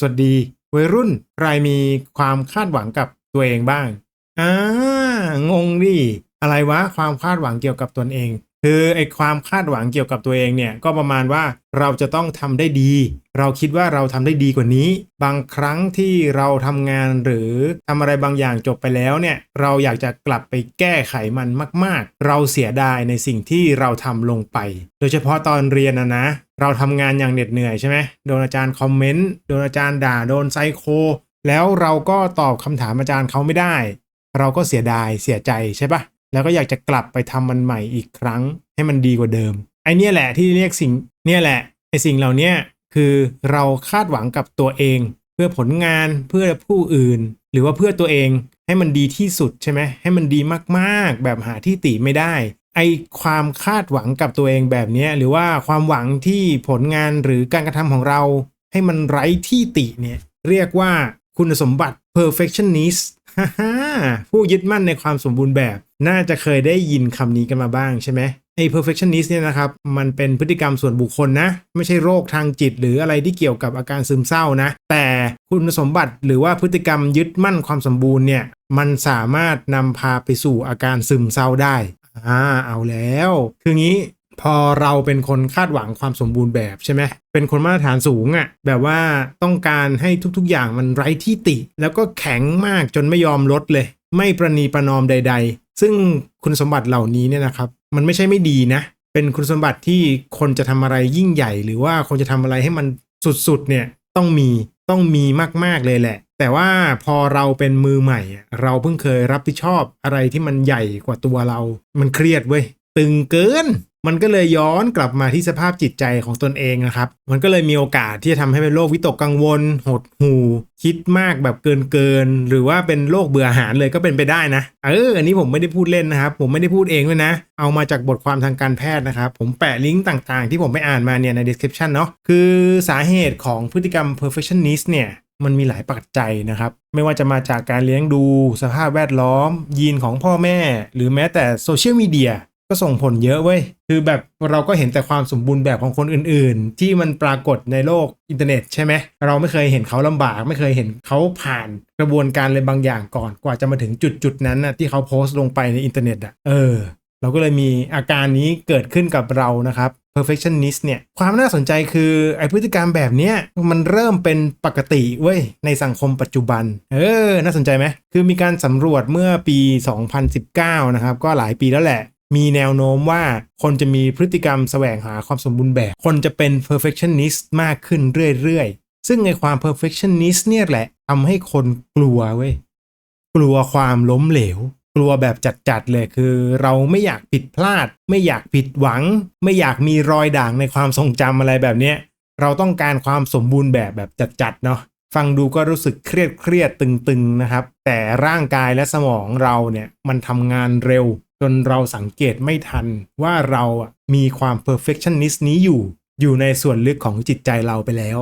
สวัสดีวัยรุ่นใครมีความคาดหวังกับตัวเองบ้างอ่างงดิอะไรวะความคาดหวังเกี่ยวกับตนเอง คือไอความคาดหวังเกี่ยวกับตัวเองเนี่ยก็ประมาณว่าเราจะต้องทำได้ดี เราคิดว่าเราทำได้ดีกว่านี้ บางครั้งที่เราทำงานหรือทำอะไรบางอย่างจบไปแล้วเนี่ยเราอยากจะกลับไปแก้ไขมันมาก ๆ เราเสียดายในสิ่งที่เราทำลงไป โดยเฉพาะตอนเรียนนะนะ เราทำงานอย่างเหน็ดเหนื่อยใช่ไหมโดนอาจารย์คอมเมนต์โดนอาจารย์ด่าโดนไซโค แล้วเราก็ตอบคำถามอาจารย์เขาไม่ได้ เราก็เสียดายเสียใจใช่ปะ แล้วก็อยากจะกลับไปทำมันใหม่อีกครั้ง ให้มันดีกว่าเดิม ไอเนี่ยแหละที่เรียกสิ่งเนี่ยแหละไอสิ่งเหล่านี้คือเราคาดหวังกับตัวเอง เพื่อผลงานเพื่อผู้อื่น หรือว่าเพื่อตัวเองให้มันดีที่สุดใช่ไหมให้มันดีมากๆ แบบหาที่ติไม่ได้ ไอความคาดหวังกับตัวเองแบบนี้หรือว่าความหวังที่ผลงานหรือการกระทำของเรา ให้มันไร้ที่ติเนี่ยเรียกว่าคุณสมบัติ perfectionist ผู้ยึดมั่นในความสมบูรณ์แบบ น่าจะเคยได้ยินคำนี้กันมาบ้างใช่ไหมไอ้ perfectionist เนี่ยนะครับ มันเป็นพฤติกรรมส่วนบุคคลนะ ไม่ใช่โรคทางจิต หรืออะไรที่เกี่ยวกับอาการซึมเศร้านะ แต่คุณสมบัติหรือว่าพฤติกรรมยึดมั่นความสมบูรณ์เนี่ย มันสามารถนำพาไปสู่อาการซึมเศร้าได้ อ่า เอาแล้ว คืองี้พอเราเป็นคนคาดหวังความสมบูรณ์แบบใช่ไหม เป็นคนมาตรฐานสูงอะ่ะ แบบว่าต้องการให้ทุกๆอย่างมันไร้ที่ติ แล้วก็แข็งมากจนไม่ยอมลดเลย ไม่ประนีประนอมใด ๆ ซึ่งคุณสมบัติเหล่านี้เนี่ยนะครับ มันไม่ใช่ไม่ดีนะ เป็นคุณสมบัติที่คนจะทำอะไรยิ่งใหญ่ หรือว่าคนจะทำอะไรให้มันสุดๆเนี่ยต้องมีต้องมีมากๆเลยแหละ แต่ว่าพอเราเป็นมือใหม่ เราเพิ่งเคยรับผิดชอบอะไรที่มันใหญ่กว่าตัวเรา มันเครียดเว้ยตึงเกิน มันก็เลยย้อนกลับมาที่สภาพจิตใจของตนเองนะครับ มันก็เลยมีโอกาสที่จะทำให้เป็นโรควิตกกังวล หดหู่ คิดมากแบบเกินเกินๆหรือว่าเป็นโรคเบื่ออาหารเลยก็เป็นไปได้นะ เออ อันนี้ผมไม่ได้พูดเล่นนะครับ ผมไม่ได้พูดเองด้วยนะ เอามาจากบทความทางการแพทย์นะครับ ผมแปะลิงก์ต่างๆ ที่ผมไปอ่านมาเนี่ยใน description เนาะ คือสาเหตุของพฤติกรรม perfectionist เนี่ยมันมีหลายปัจจัยนะครับ ไม่ว่าจะมาจากการเลี้ยงดูสภาพแวดล้อม ยีนของพ่อแม่ หรือแม้แต่โซเชียลมีเดีย ก็ส่งผลเยอะเว้ย คือแบบเราก็เห็นแต่ความสมบูรณ์แบบของคนอื่น ๆ ที่มันปรากฏในโลกอินเทอร์เน็ตใช่ไหม เราไม่เคยเห็นเขาลำบาก ไม่เคยเห็นเขาผ่านกระบวนการอะไรบางอย่างก่อน กว่าจะมาถึงจุดจุดๆนั้นนะที่เขาโพสต์ลงไปในอินเทอร์เน็ตอะ เออ เราก็เลยมีอาการนี้เกิดขึ้นกับเรานะครับ perfectionist เนี่ย ความน่าสนใจคือไอพฤติกรรมแบบเนี้ยมันเริ่มเป็นปกติเว้ยในสังคมปัจจุบัน เออ น่าสนใจไหม คือมีการสำรวจเมื่อปี 2019 นะครับ ก็หลายปีแล้วแหละ มีแนวโน้มว่าคนจะมีพฤติกรรมแสวงหาความสมบูรณ์แบบ คนจะเป็น perfectionist มากขึ้นเรื่อยๆ ซึ่งในความ perfectionist เนี่ยแหละทำให้คนกลัวเว้ย กลัวความล้มเหลว กลัวแบบจัดๆเลยคือ เราไม่อยากผิดพลาด ไม่อยากผิดหวัง ไม่อยากมีรอยด่างในความทรงจำอะไรแบบเนี้ย เราต้องการความสมบูรณ์แบบแบบจัดๆเนาะฟังดูก็รู้สึกเครียดเครียดๆตึงๆนะครับ แต่ร่างกายและสมองเราเนี่ยมันทำงานเร็ว จนเราสังเกตไม่ทันว่าเรามีความ perfectionist นี้อยู่ อยู่ในส่วนลึกของจิตใจเราไปแล้ว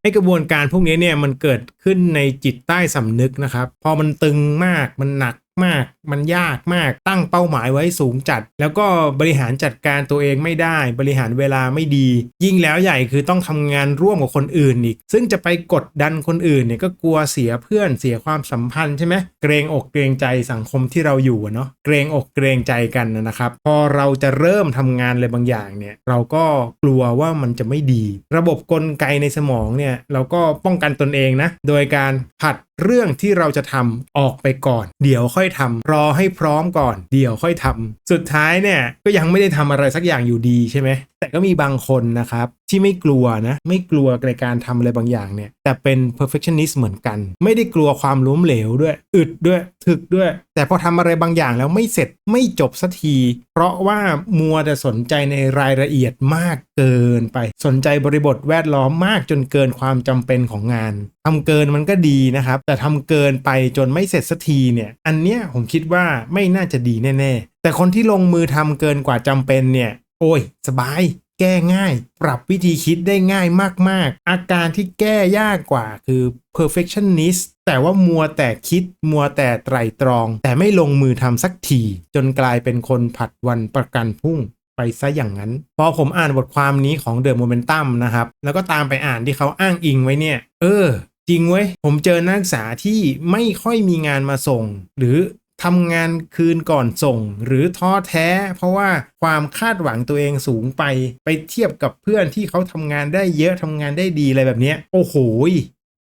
ไอกระบวนการพวกนี้เนี่ยมันเกิดขึ้นในจิตใต้สำนึกนะครับ พอมันตึงมากมันหนัก มาก มันยากมากตั้งเป้าหมายไว้สูงจัด แล้วก็บริหารจัดการตัวเองไม่ได้ บริหารเวลาไม่ดี ยิ่งแล้วใหญ่คือต้องทำงานร่วมกับคนอื่นอีก ซึ่งจะไปกดดันคนอื่นเนี่ยก็กลัวเสียเพื่อนเสียความสัมพันธ์ใช่ไหมเกรงอกเกรงใจสังคมที่เราอยู่เนาะเกรงอกเกรงใจกันนะครับ พอเราจะเริ่มทำงานอะไรบางอย่างเนี่ยเราก็กลัวว่ามันจะไม่ดี ระบบกลไกในสมองเนี่ยเราก็ป้องกันตนเองนะโดยการผัด เรื่องที่เราจะทำออกไปก่อน เดี๋ยวค่อยทำรอให้พร้อมก่อน เดี๋ยวค่อยทำสุดท้ายเนี่ยก็ยังไม่ได้ทำอะไรสักอย่างอยู่ดีใช่ไหมแต่ก็มีบางคนนะครับที่ไม่กลัวนะ ไม่กลัวในการทำอะไรบางอย่างเนี่ย แต่เป็น perfectionist เหมือนกัน ไม่ได้กลัวความล้มเหลวด้วย อึดด้วย ถึกด้วย แต่พอทำอะไรบางอย่างแล้วไม่เสร็จไม่จบสักที เพราะว่ามัวแต่สนใจในรายละเอียดมากเกินไป สนใจบริบทแวดล้อมมากจนเกินความจำเป็นของงานทำเกินมันก็ดีนะครับ แต่ทำเกินไปจนไม่เสร็จสักทีเนี่ย อันเนี้ยผมคิดว่าไม่น่าจะดีแน่ ๆ แต่คนที่ลงมือทำเกินกว่าจำเป็นเนี่ย โอ้ย สบาย แก้ง่าย ปรับวิธีคิดได้ง่ายมาก ๆ อาการที่แก้ยากกว่าคือ perfectionist แต่ว่ามัวแต่คิดมัวแต่ไตรตรอง แต่ไม่ลงมือทำสักที จนกลายเป็นคนผัดวันประกันพรุ่งไปซะอย่างนั้น พอผมอ่านบทความนี้ของ The Momentum นะครับ แล้วก็ตามไปอ่านที่เขาอ้างอิงไว้เนี่ย เออ จริงเว้ย ผมเจอนักศึกษาที่ไม่ค่อยมีงานมาส่ง หรือ ทำงานคืนก่อนส่ง หรือท้อแท้ เพราะว่าความคาดหวังตัวเองสูงไป ไปเทียบกับเพื่อนที่เขาทำงานได้เยอะทำงานได้ดีอะไรแบบนี้โอ้โห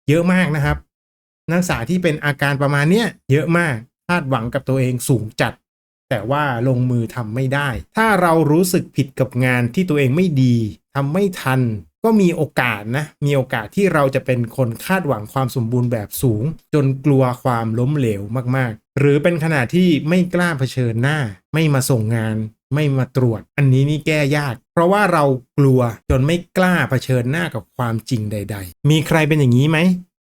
เยอะมากนะครับ นักศึกษาที่เป็นอาการประมาณเนี้ยเยอะมากคาดหวังกับตัวเองสูงจัด แต่ว่าลงมือทำไม่ได้ ถ้าเรารู้สึกผิดกับงานที่ตัวเองไม่ดีทำไม่ทัน ก็มีโอกาสนะ มีโอกาสที่เราจะเป็นคนคาดหวังความสมบูรณ์แบบสูง จนกลัวความล้มเหลวมากๆ หรือเป็นขนาดที่ไม่กล้าเผชิญหน้า ไม่มาส่งงาน ไม่มาตรวจ อันนี้นี่แก้ยาก เพราะว่าเรากลัวจนไม่กล้าเผชิญหน้ากับความจริงใด ๆ มีใครเป็นอย่างนี้ไหม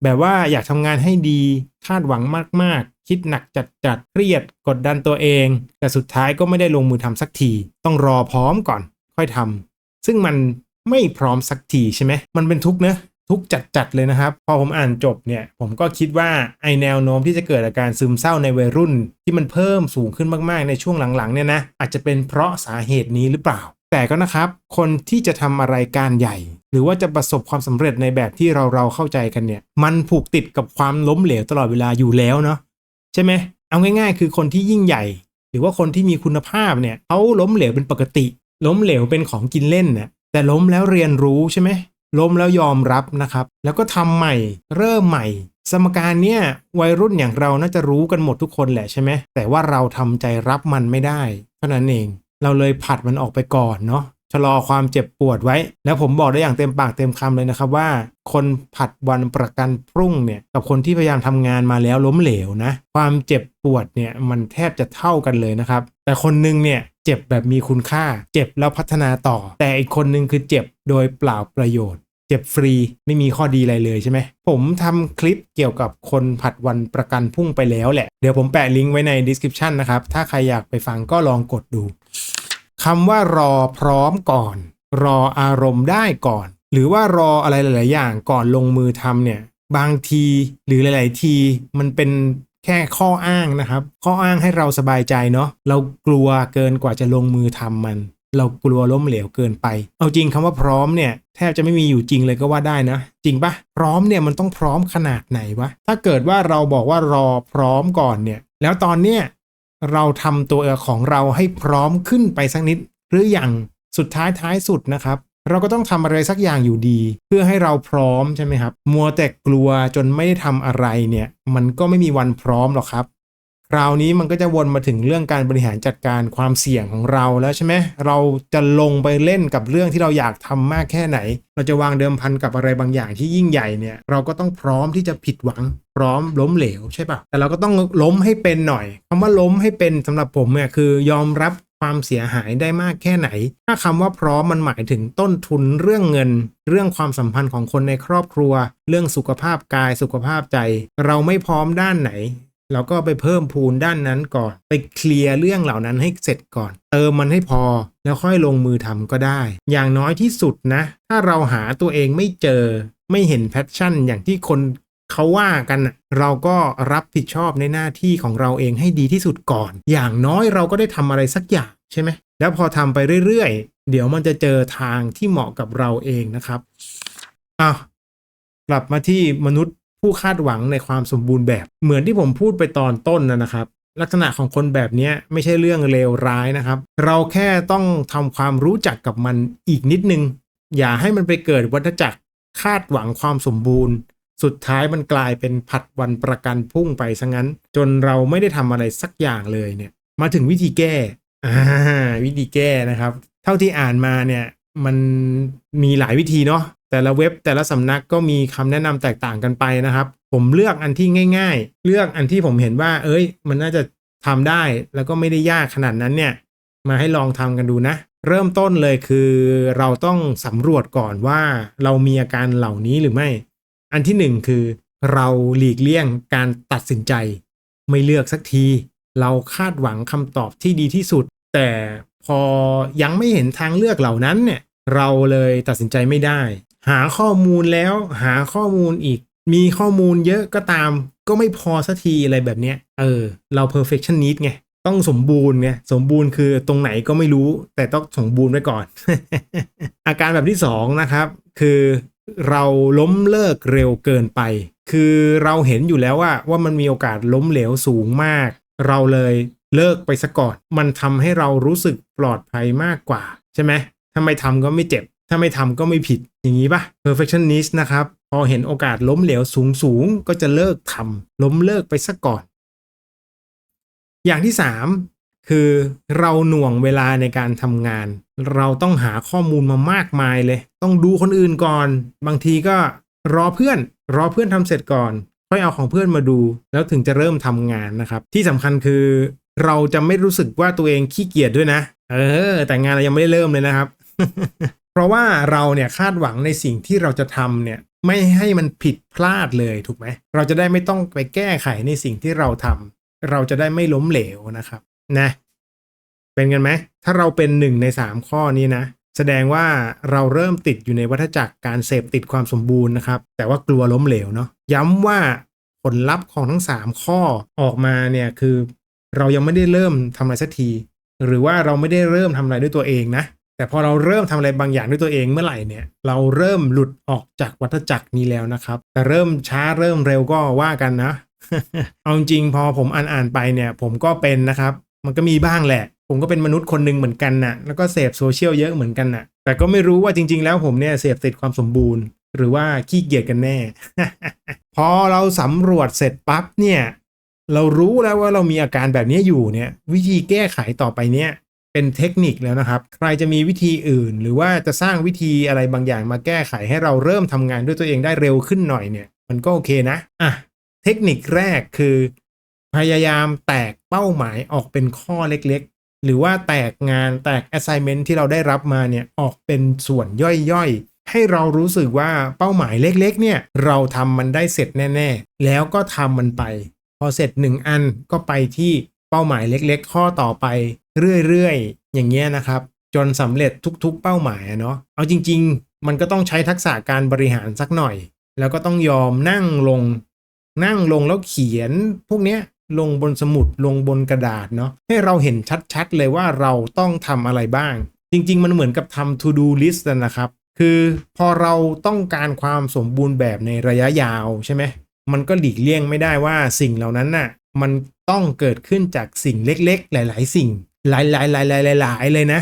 แบบว่าอยากทำงานให้ดีคาดหวังมากๆ คิดหนักจัดๆเครียดกดดันตัวเอง แต่สุดท้ายก็ไม่ได้ลงมือทำสักที ต้องรอพร้อมก่อน ค่อยทำซึ่งมัน ไม่พร้อมสักทีใช่ไหมมันเป็นทุกเนะทุกจัดๆเลยนะครับ พอผมอ่านจบเนี่ย ผมก็คิดว่าไอแนวโน้มที่จะเกิดอาการซึมเศร้าในวัยรุ่น ที่มันเพิ่มสูงขึ้นมากๆในช่วงหลังๆเนี่ยนะอาจจะเป็นเพราะสาเหตุนี้หรือเปล่า แต่ก็นะครับ คนที่จะทำอะไรการใหญ่ หรือว่าจะประสบความสำเร็จในแบบที่เราเราเข้าใจกันเนี่ย มันผูกติดกับความล้มเหลวตลอดเวลาอยู่แล้วเนาะใช่ไหมเอาง่าย ๆ คือคนที่ยิ่งใหญ่ หรือว่าคนที่มีคุณภาพเนี่ยเขาล้มเหลวเป็นปกติ ล้มเหลวเป็นของกินเล่นเนี่ย แต่ล้มแล้วเรียนรู้ใช่ไหมล้มแล้วยอมรับนะครับ แล้วก็ทำใหม่ เริ่มใหม่ สมการเนี่ยวัยรุ่นอย่างเราน่าจะรู้กันหมดทุกคนแหละใช่ไหมแต่ว่าเราทำใจรับมันไม่ได้เท่านั้นเอง เราเลยผัดมันออกไปก่อนเนาะชะลอความเจ็บปวดไว้ แล้วผมบอกได้อย่างเต็มปากเต็มคำเลยนะครับว่า คนผัดวันประกันพรุ่งเนี่ยกับคนที่พยายามทำงานมาแล้วล้มเหลวนะ ความเจ็บปวดเนี่ยมันแทบจะเท่ากันเลยนะครับ แต่คนนึงเนี่ย เจ็บแบบมีคุณค่า เจ็บแล้วพัฒนาต่อ แต่อีกคนนึงคือเจ็บโดยเปล่าประโยชน์ เจ็บฟรีไม่มีข้อดีอะไรเลยใช่ไหม ผมทำคลิปเกี่ยวกับคนผัดวันประกันพรุ่งไปแล้วแหละ เดี๋ยวผมแปะลิงก์ไว้ใน description นะครับ ถ้าใครอยากไปฟังก็ลองกดดูคำว่ารอพร้อมก่อน รออารมณ์ได้ก่อน หรือว่ารออะไรหลาย ๆ อย่างก่อนลงมือทำเนี่ยบางทีหรือหลาย ๆ ทีมันเป็น แค่ข้ออ้างนะครับ ข้ออ้างให้เราสบายใจเนาะเรากลัวเกินกว่าจะลงมือทำมัน เรากลัวล้มเหลวเกินไป เอาจริงคำว่าพร้อมเนี่ยแทบจะไม่มีอยู่จริงเลยก็ว่าได้นะ จริงปะพร้อมเนี่ยมันต้องพร้อมขนาดไหนวะถ้าเกิดว่าเราบอกว่ารอพร้อมก่อนเนี่ย แล้วตอนเนี้ยเราทำตัวของเราให้พร้อมขึ้นไปสักนิด หรืออย่างสุดท้ายท้ายสุดนะครับ เราก็ต้องทำอะไรสักอย่างอยู่ดี เพื่อให้เราพร้อมใช่ไหมครับ มัวแต่กลัวจนไม่ได้ทำอะไรเนี่ย มันก็ไม่มีวันพร้อมหรอกครับ คราวนี้มันก็จะวนมาถึงเรื่องการบริหารจัดการความเสี่ยงของเราแล้วใช่ไหมเราจะลงไปเล่นกับเรื่องที่เราอยากทำมากแค่ไหน เราจะวางเดิมพันกับอะไรบางอย่างที่ยิ่งใหญ่เนี่ยเราก็ต้องพร้อมที่จะผิดหวัง พร้อมล้มเหลวใช่ปะแต่เราก็ต้องล้มให้เป็นหน่อยคำว่าล้มให้เป็นสำหรับผมเนี่ยคือยอมรับ ความเสียหายได้มากแค่ไหน ถ้าคำว่าพร้อมมันหมายถึงต้นทุนเรื่องเงิน เรื่องความสัมพันธ์ของคนในครอบครัว เรื่องสุขภาพกายสุขภาพใจ เราไม่พร้อมด้านไหนเราก็ไปเพิ่มพูนด้านนั้นก่อน ไปเคลียร์เรื่องเหล่านั้นให้เสร็จก่อน เติมมันให้พอ แล้วค่อยลงมือทำก็ได้ อย่างน้อยที่สุดนะ ถ้าเราหาตัวเองไม่เจอ ไม่เห็นแพชชั่นอย่างที่คน เขาว่ากันเราก็รับผิดชอบในหน้าที่ของเราเองให้ดีที่สุดก่อน อย่างน้อยเราก็ได้ทำอะไรสักอย่างใช่ไหมแล้วพอทำไปเรื่อยๆ เดี๋ยวมันจะเจอทางที่เหมาะกับเราเองนะครับอ้าวกลับมาที่มนุษย์ผู้คาดหวังในความสมบูรณ์แบบ เหมือนที่ผมพูดไปตอนต้นนะนะครับ ลักษณะของคนแบบนี้ไม่ใช่เรื่องเลวร้ายนะครับ เราแค่ต้องทำความรู้จักกับมันอีกนิดนึง อย่าให้มันไปเกิดวัฏจักรคาดหวังความสมบูรณ์ สุดท้ายมันกลายเป็นผัดวันประกันพุ่งไปซะงั้น จนเราไม่ได้ทำอะไรสักอย่างเลยเนี่ย มาถึงวิธีแก้อ่าวิธีแก้นะครับ เท่าที่อ่านมาเนี่ยมันมีหลายวิธีเนาะแต่ละเว็บแต่ละสำนักก็มีคำแนะนำแตกต่างกันไปนะครับ ผมเลือกอันที่ง่าย ๆ เลือกอันที่ผมเห็นว่า เอ้ย มันน่าจะทำได้แล้วก็ไม่ได้ยากขนาดนั้นเนี่ยมาให้ลองทำกันดูนะ เริ่มต้นเลยคือเราต้องสำรวจก่อนว่าเรามีอาการเหล่านี้หรือไม่ อันที่หนึ่งคือเราหลีกเลี่ยงการตัดสินใจ ไม่เลือกสักที เราคาดหวังคำตอบที่ดีที่สุด แต่พอยังไม่เห็นทางเลือกเหล่านั้นเนี่ยเราเลยตัดสินใจไม่ได้ หาข้อมูลแล้วหาข้อมูลอีก มีข้อมูลเยอะก็ตาม ก็ไม่พอสักทีอะไรแบบเนี้ยเออ เรา perfectionist ไงต้องสมบูรณ์ไงสมบูรณ์คือตรงไหนก็ไม่รู้ แต่ต้องสมบูรณ์ไว้ก่อน อาการแบบที่สองนะครับ คือ เราล้มเลิกเร็วเกินไป คือเราเห็นอยู่แล้วว่าว่ามันมีโอกาสล้มเหลวสูงมาก เราเลยเลิกไปซะก่อน มันทำให้เรารู้สึกปลอดภัยมากกว่า ใช่ไหมถ้าไม่ทำก็ไม่เจ็บ ถ้าไม่ทำก็ไม่ผิดอย่างนี้ปะ perfectionist นะครับ พอเห็นโอกาสล้มเหลวสูงสูงก็จะเลิกทำล้มเลิกไปซะก่อน อย่างที่สาม คือเราหน่วงเวลาในการทำงาน เราต้องหาข้อมูลมามากมายเลย ต้องดูคนอื่นก่อน บางทีก็รอเพื่อน รอเพื่อนทำเสร็จก่อน ค่อยเอาของเพื่อนมาดู แล้วถึงจะเริ่มทำงานนะครับ ที่สำคัญคือ เราจะไม่รู้สึกว่าตัวเองขี้เกียจด้วยนะ เออ แต่งานเรายังไม่ได้เริ่มเลยนะครับ เพราะว่าเราเนี่ยคาดหวังในสิ่งที่เราจะทำเนี่ยไม่ให้มันผิดพลาดเลยถูกไหม เราจะได้ไม่ต้องไปแก้ไขในสิ่งที่เราทำเราจะได้ไม่ล้มเหลวนะครับ นะ เป็นกันไหม ถ้าเราเป็นหนึ่งในสามข้อนี้นะ แสดงว่าเราเริ่มติดอยู่ในวัฏจักรการเสพติดความสมบูรณ์นะครับ แต่ว่ากลัวล้มเหลวเนาะย้ำว่าผลลัพธ์ของทั้งสามข้อออกมาเนี่ยคือ เรายังไม่ได้เริ่มทำอะไรสักที หรือว่าเราไม่ได้เริ่มทำอะไรด้วยตัวเองนะ แต่พอเราเริ่มทำอะไรบางอย่างด้วยตัวเองเมื่อไหร่เนี่ย เราเริ่มหลุดออกจากวัฏจักรนี้แล้วนะครับ แต่เริ่มช้าเริ่มเร็วก็ว่ากันนะ เอาจริงพอผมอ่านอ่านไปเนี่ย ผมก็เป็นนะครับ มันก็มีบ้างแหละ ผมก็เป็นมนุษย์คนหนึ่งเหมือนกันน่ะ แล้วก็เสพโซเชียลเยอะเหมือนกันน่ะ แต่ก็ไม่รู้ว่าจริง ๆ แล้วผมเนี่ยเสพติดความสมบูรณ์ หรือว่าขี้เกียจกันแน่ พอเราสำรวจเสร็จปั๊บเนี่ย เรารู้แล้วว่าเรามีอาการแบบนี้อยู่เนี่ย วิธีแก้ไขต่อไปเนี่ยเป็นเทคนิคแล้วนะครับ ใครจะมีวิธีอื่น หรือว่าจะสร้างวิธีอะไรบางอย่างมาแก้ไขให้เราเริ่มทำงานด้วยตัวเองได้เร็วขึ้นหน่อยเนี่ย มันก็โอเคนะ อะ เทคนิคแรกคือ พยายามแตกเป้าหมายออกเป็นข้อเล็กๆ หรือว่าแตกงานแตก assignment ที่เราได้รับมาเนี่ยออกเป็นส่วนย่อยๆ ให้เรารู้สึกว่าเป้าหมายเล็กๆ เนี่ยเราทำมันได้เสร็จแน่ๆ แล้วก็ทำมันไป พอเสร็จหนึ่งอันก็ไปที่เป้าหมายเล็กๆ ข้อต่อไปเรื่อยๆ อย่างเงี้ยนะครับ จนสำเร็จทุกๆ เป้าหมายเนาะเอาจริง ๆ มันก็ต้องใช้ทักษะการบริหารสักหน่อย แล้วก็ต้องยอมนั่งลง นั่งลงแล้วเขียนพวกเนี้ย ลงบนสมุดลงบนกระดาษเนาะให้เราเห็นชัดๆ เลยว่าเราต้องทำอะไรบ้าง จริง ๆ มันเหมือนกับทำ to do list นะนะครับ คือพอเราต้องการความสมบูรณ์แบบในระยะยาวใช่ไหมมันก็หลีกเลี่ยงไม่ได้ว่าสิ่งเหล่านั้นน่ะมันต้องเกิดขึ้นจากสิ่งเล็กๆ หลาย ๆ สิ่ง หลายๆๆๆๆๆเลยนะ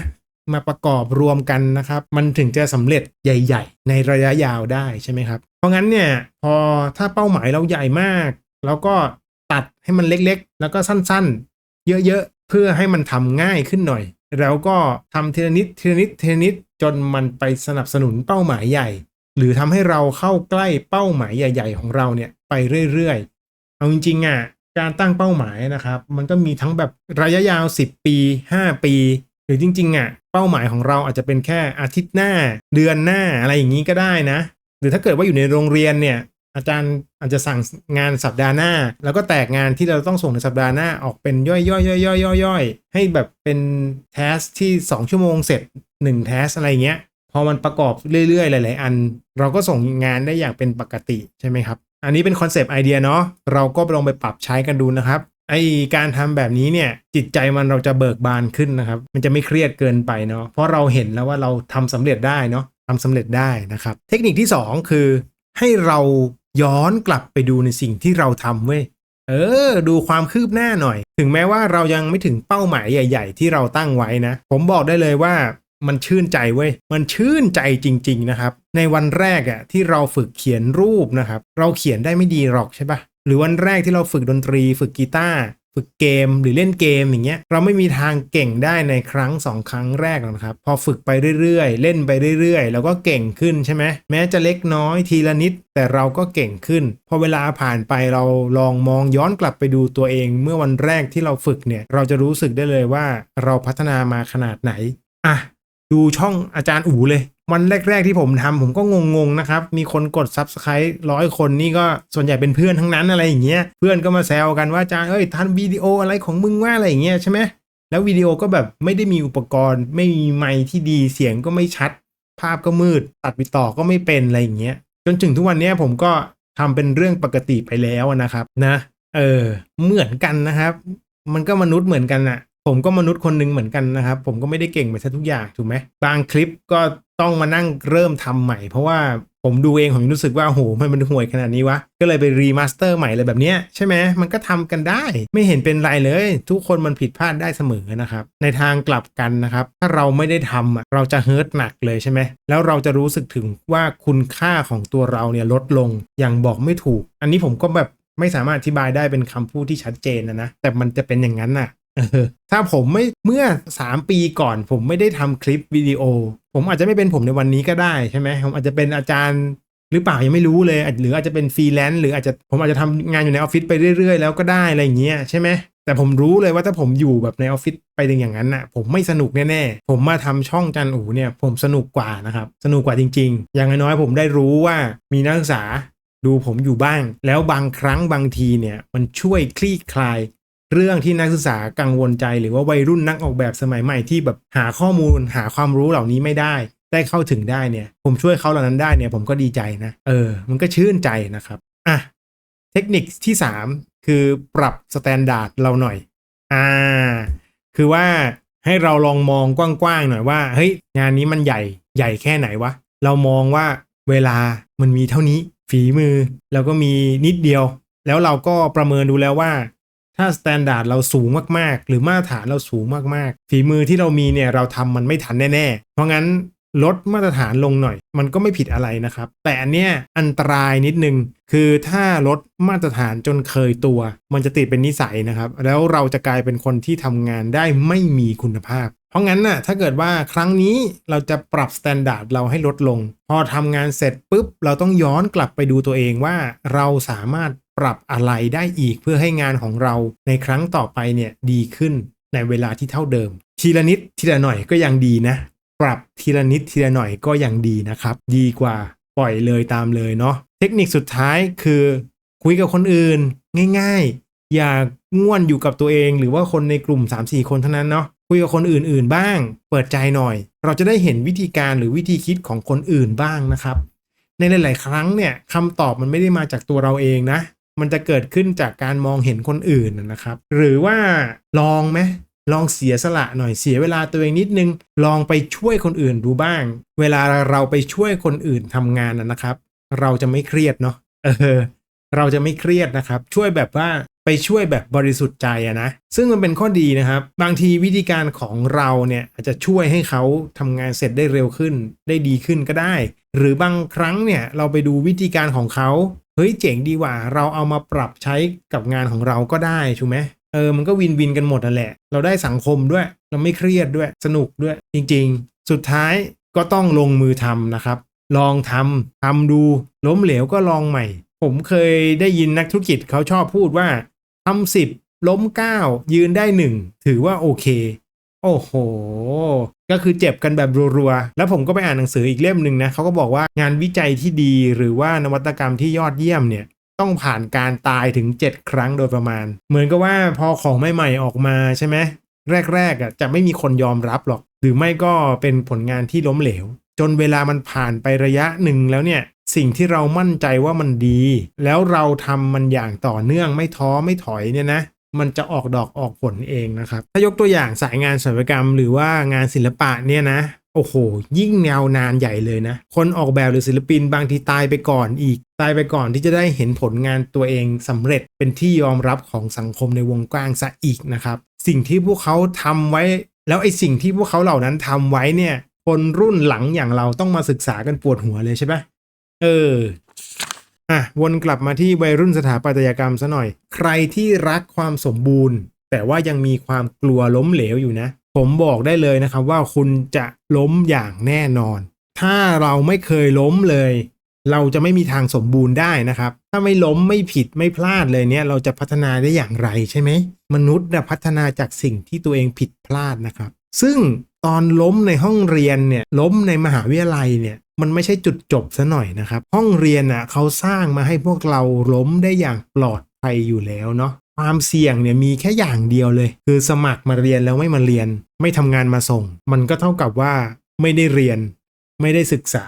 มาประกอบรวมกันนะครับ มันถึงจะสำเร็จใหญ่ ๆ ในระยะยาวได้ใช่ไหมครับ เพราะงั้นเนี่ยพอถ้าเป้าหมายเราใหญ่มาก แล้วก็ ตัดให้มันเล็กๆ แล้วก็สั้นๆ เยอะๆ เพื่อให้มันทำง่ายขึ้นหน่อย แล้วก็ทำทีละนิดทีละนิดทีละนิดจนมันไปสนับสนุนเป้าหมายใหญ่ หรือทำให้เราเข้าใกล้เป้าหมายใหญ่ ๆ ของเราเนี่ยไปเรื่อยๆ เอาจริงๆอะการตั้งเป้าหมายนะครับ มันก็มีทั้งแบบระยะยาว 10 ปี 5 ปี หรือจริงๆอะเป้าหมายของเราอาจจะเป็นแค่อาทิตย์หน้า เดือนหน้าอะไรอย่างนี้ก็ได้นะ หรือถ้าเกิดว่าอยู่ในโรงเรียนเนี่ย อาจารย์อาจจะสั่งงานสัปดาห์หน้า แล้วก็แตกงานที่เราต้องส่งในสัปดาห์หน้าออกเป็นย่อยๆย่อยๆย่อยๆย่อยๆให้แบบเป็นแทสที่ 2 ชั่วโมงเสร็จ1แทสอะไรเงี้ยพอมันประกอบเรื่อยๆ หลาย ๆ อัน เราก็ส่งงานได้อย่างเป็นปกติใช่ไหมครับ อันนี้เป็นคอนเซปต์ไอเดียเนาะเราก็ลองไปปรับใช้กันดูนะครับไอการทำแบบนี้เนี่ยจิตใจมันเราจะเบิกบานขึ้นนะครับ มันจะไม่เครียดเกินไปเนาะเพราะเราเห็นแล้วว่าเราทำสำเร็จได้เนาะทำสำเร็จได้นะครับ เทคนิคที่ 2 คือให้เรา ย้อนกลับไปดูในสิ่งที่เราทำเว้ยเออ ดูความคืบหน้าหน่อย ถึงแม้ว่าเรายังไม่ถึงเป้าหมายใหญ่ ๆ ที่เราตั้งไว้นะ ผมบอกได้เลยว่ามันชื่นใจเว้ย มันชื่นใจจริง ๆ นะครับ ในวันแรกอะที่เราฝึกเขียนรูปนะครับ เราเขียนได้ไม่ดีหรอกใช่ปะหรือวันแรกที่เราฝึกดนตรี ฝึกกีตาร์ ฝึกเกมหรือเล่นเกมอย่างเงี้ยเราไม่มีทางเก่งได้ในครั้งสองครั้งแรกหรอกนะครับ พอฝึกไปเรื่อยๆ เล่นไปเรื่อยๆ แล้วก็เก่งขึ้นใช่ไหมแม้จะเล็กน้อยทีละนิด แต่เราก็เก่งขึ้น พอเวลาผ่านไปเราลองมองย้อนกลับไปดูตัวเอง เมื่อวันแรกที่เราฝึกเนี่ยเราจะรู้สึกได้เลยว่าเราพัฒนามาขนาดไหนอะดูช่องอาจารย์อู๋เลย วันแรก ๆที่ผมทำผมก็งงๆนะครับ มีคนกด Subscribe ร้อยคนนี่ก็ส่วนใหญ่เป็นเพื่อนทั้งนั้นอะไรอย่างเงี้ยเพื่อนก็มาแซวกันว่าจารย์เอ้ยทันวิดีโออะไรของมึงว่าอะไรอย่างเงี้ยใช่ไหมแล้ววิดีโอก็แบบไม่ได้มีอุปกรณ์ ไม่มีไมค์ที่ดีเสียงก็ไม่ชัด ภาพก็มืด ตัดวิต่อก็ไม่เป็นอะไรอย่างเงี้ยจนถึงทุกวันนี้ผมก็ทำเป็นเรื่องปกติไปแล้วนะครับนะเออเหมือนกันนะครับ มันก็มนุษย์เหมือนกันน่ะผมก็มนุษย์คนหนึ่งเหมือนกันนะครับ ผมก็ไม่ได้เก่งไปซะทุกอย่างถูกไหมบางคลิปก็ ต้องมานั่งเริ่มทำใหม่ เพราะว่าผมดูเองผมรู้สึกว่าโหมันมันห่วยขนาดนี้วะ ก็เลยไปรีมาสเตอร์ใหม่เลยแบบเนี้ยใช่ไหมมันก็ทำกันได้ ไม่เห็นเป็นไรเลย ทุกคนมันผิดพลาดได้เสมอนะครับ ในทางกลับกันนะครับ ถ้าเราไม่ได้ทำอะเราจะเฮิร์ตหนักเลยใช่ไหมแล้วเราจะรู้สึกถึงว่าคุณค่าของตัวเราเนี่ยลดลงอย่างบอกไม่ถูก อันนี้ผมก็แบบไม่สามารถอธิบายได้เป็นคำพูดที่ชัดเจนนะนะแต่มันจะเป็นอย่างนั้นน่ะ ถ้าผมไม่เมื่อ 3 ปีก่อน ผมไม่ได้ทำคลิปวิดีโอ ผมอาจจะไม่เป็นผมในวันนี้ก็ได้ใช่ไหมผมอาจจะเป็นอาจารย์หรือเปล่ายังไม่รู้เลย หรืออาจจะเป็นฟรีแลนซ์หรืออาจจะผมอาจจะทำงานอยู่ในออฟฟิศไปเรื่อยๆ แล้วก็ได้อะไรอย่างเงี้ยใช่ไหมแต่ผมรู้เลยว่าถ้าผมอยู่แบบในออฟฟิศไปอย่างนั้นน่ะ ผมไม่สนุกแน่ๆ ผมมาทำช่องจันอูเนี่ย ผมสนุกกว่านะครับ สนุกกว่าจริง ๆ อย่างน้อยๆผมได้รู้ว่ามีนักศึกษาดูผมอยู่บ้าง แล้วบางครั้งบางทีเนี่ย มันช่วยคลี่คลาย เรื่องที่นักศึกษากังวลใจ หรือว่าวัยรุ่นนักออกแบบสมัยใหม่ที่แบบหาข้อมูลหาความรู้เหล่านี้ไม่ได้ ได้เข้าถึงได้เนี่ย ผมช่วยเขาเหล่านั้นได้เนี่ย ผมก็ดีใจนะ เออ มันก็ชื่นใจนะครับอะเทคนิคที่ 3 คือปรับสแตนดาร์ดเราหน่อยอ่าคือว่าให้เราลองมองกว้างๆหน่อยว่าเฮ้ยงานนี้มันใหญ่ใหญ่แค่ไหนวะเรามองว่าเวลามันมีเท่านี้ฝีมือ แล้วก็มีนิดเดียว แล้วเราก็ประเมินดูแล้วว่า ถ้าสแตนดาร์ดเราสูงมากๆ หรือมาตรฐานเราสูงมากๆ ฝีมือที่เรามีเนี่ยเราทำมันไม่ทันแน่ๆ เพราะงั้นลดมาตรฐานลงหน่อย มันก็ไม่ผิดอะไรนะครับ แต่อันเนี้ยอันตรายนิดนึง คือถ้าลดมาตรฐานจนเคยตัว มันจะติดเป็นนิสัยนะครับ แล้วเราจะกลายเป็นคนที่ทำงานได้ไม่มีคุณภาพ เพราะงั้นน่ะถ้าเกิดว่าครั้งนี้เราจะปรับสแตนดาร์ดเราให้ลดลง พอทำงานเสร็จปุ๊บ เราต้องย้อนกลับไปดูตัวเองว่าเราสามารถ ปรับอะไรได้อีกเพื่อให้งานของเราในครั้งต่อไปเนี่ยดีขึ้นในเวลาที่เท่าเดิม ทีละนิดทีละหน่อยก็ยังดีนะ ปรับทีละนิดทีละหน่อยก็ยังดีนะครับ ดีกว่าปล่อยเลยตามเลยเนาะเทคนิคสุดท้ายคือคุยกับคนอื่นง่ายๆ อย่าง่วนอยู่กับตัวเองหรือว่าคนในกลุ่ม 3-4 คนเท่านั้นเนาะคุยกับคนอื่นๆบ้าง เปิดใจหน่อย เราจะได้เห็นวิธีการหรือวิธีคิดของคนอื่นบ้างนะครับ ในหลาย ๆ ครั้งเนี่ยคำตอบมันไม่ได้มาจากตัวเราเองนะ มันจะเกิดขึ้นจากการมองเห็นคนอื่นนะครับ หรือว่าลองไหมลองเสียสละหน่อยเสียเวลาตัวเองนิดนึง ลองไปช่วยคนอื่นดูบ้าง เวลาเราไปช่วยคนอื่นทำงานนะนะครับ เราจะไม่เครียดเนาะเออ เราจะไม่เครียดนะครับ ช่วยแบบว่าไปช่วยแบบบริสุทธิ์ใจอะนะ ซึ่งมันเป็นข้อดีนะครับ บางทีวิธีการของเราเนี่ยอาจจะช่วยให้เขาทำงานเสร็จได้เร็วขึ้น ได้ดีขึ้นก็ได้ หรือบางครั้งเนี่ยเราไปดูวิธีการของเขา ฮ้ยเจ๋งดีว่ะเราเอามาปรับใช้กับงานของเราก็ได้ถูกไหมเออมันก็วินวินกันหมดนั่นแหละ เราได้สังคมด้วย เราไม่เครียดด้วยสนุกด้วย จริง ๆ สุดท้ายก็ต้องลงมือทำนะครับ ลองทำทำดู ล้มเหลวก็ลองใหม่ ผมเคยได้ยินนักธุรกิจเขาชอบพูดว่าทำสิบล้มเก้ายืนได้หนึ่งถือว่าโอเค โอ้โห ก็คือเจ็บกันแบบรัวๆ แล้วผมก็ไปอ่านหนังสืออีกเล่มหนึ่งนะเขาก็บอกว่างานวิจัยที่ดีหรือว่านวัตกรรมที่ยอดเยี่ยมเนี่ยต้องผ่านการตายถึง 7 ครั้งโดยประมาณ เหมือนกับว่าพอของใหม่ๆออกมาใช่ไหมแรกๆอะจะไม่มีคนยอมรับหรอก หรือไม่ก็เป็นผลงานที่ล้มเหลว จนเวลามันผ่านไประยะหนึ่งแล้วเนี่ยสิ่งที่เรามั่นใจว่ามันดี แล้วเราทำมันอย่างต่อเนื่องไม่ท้อไม่ถอยเนี่ยนะ มันจะออกดอกออกผลเองนะครับ ถ้ายกตัวอย่างสายงานศิลปกรรม หรือว่างานศิลปะเนี่ยนะโอ้โห ยิ่งยาวนานใหญ่เลยนะ คนออกแบบหรือศิลปินบางทีตายไปก่อนอีก ตายไปก่อนที่จะได้เห็นผลงานตัวเองสำเร็จเป็นที่ยอมรับของสังคมในวงกว้างซะอีกนะครับ สิ่งที่พวกเขาทำไว้ แล้วไอ้สิ่งที่พวกเขาเหล่านั้นทำไว้เนี่ย คนรุ่นหลังอย่างเราต้องมาศึกษากันปวดหัวเลยใช่ปะเออ อะวนกลับมาที่วัยรุ่นสถาปัตยกรรมซะหน่อย ใครที่รักความสมบูรณ์ แต่ว่ายังมีความกลัวล้มเหลวอยู่นะ ผมบอกได้เลยนะครับว่าคุณจะล้มอย่างแน่นอน ถ้าเราไม่เคยล้มเลย เราจะไม่มีทางสมบูรณ์ได้นะครับ ถ้าไม่ล้มไม่ผิดไม่พลาดเลยเนี่ย เราจะพัฒนาได้อย่างไรใช่ไหมมนุษย์นะพัฒนาจากสิ่งที่ตัวเองผิดพลาดนะครับ ซึ่งตอนล้มในห้องเรียนเนี่ยล้มในมหาวิทยาลัยเนี่ย มันไม่ใช่จุดจบซะหน่อยนะครับ ห้องเรียนอะเขาสร้างมาให้พวกเราล้มได้อย่างปลอดภัยอยู่แล้วเนาะความเสี่ยงเนี่ยมีแค่อย่างเดียวเลย คือสมัครมาเรียนแล้วไม่มาเรียน ไม่ทำงานมาส่ง มันก็เท่ากับว่าไม่ได้เรียน ไม่ได้ศึกษา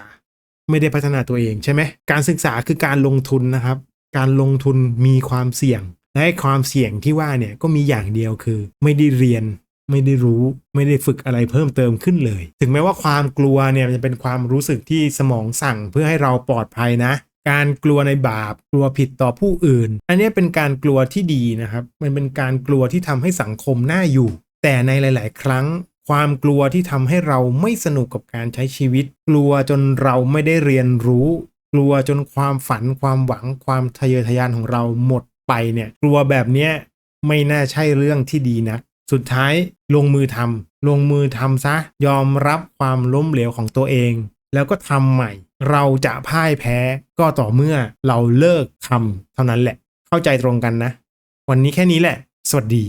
ไม่ได้พัฒนาตัวเองใช่ไหมการศึกษาคือการลงทุนนะครับ การลงทุนมีความเสี่ยงและความเสี่ยงที่ว่าเนี่ยก็มีอย่างเดียวคือ ไม่ได้เรียน ไม่ได้รู้ไม่ได้ฝึกอะไรเพิ่มเติมขึ้นเลย ถึงแม้ว่าความกลัวเนี่ยจะเป็นความรู้สึกที่สมองสั่งเพื่อให้เราปลอดภัยนะ การกลัวในบาปกลัวผิดต่อผู้อื่น อันนี้เป็นการกลัวที่ดีนะครับ มันเป็นการกลัวที่ทำให้สังคมน่าอยู่ แต่ในหลาย ๆ ครั้ง ความกลัวที่ทำให้เราไม่สนุกกับการใช้ชีวิต กลัวจนเราไม่ได้เรียนรู้ กลัวจนความฝันความหวังความทะเยอทะยานของเราหมดไปเนี่ยกลัวแบบเนี้ยไม่น่าใช่เรื่องที่ดีนักสุดท้าย ลงมือทำลงมือทำซะ ยอมรับความล้มเหลวของตัวเอง แล้วก็ทำใหม่ เราจะพ่ายแพ้ก็ต่อเมื่อเราเลิกทำเท่านั้นแหละ เข้าใจตรงกันนะ วันนี้แค่นี้แหละ สวัสดี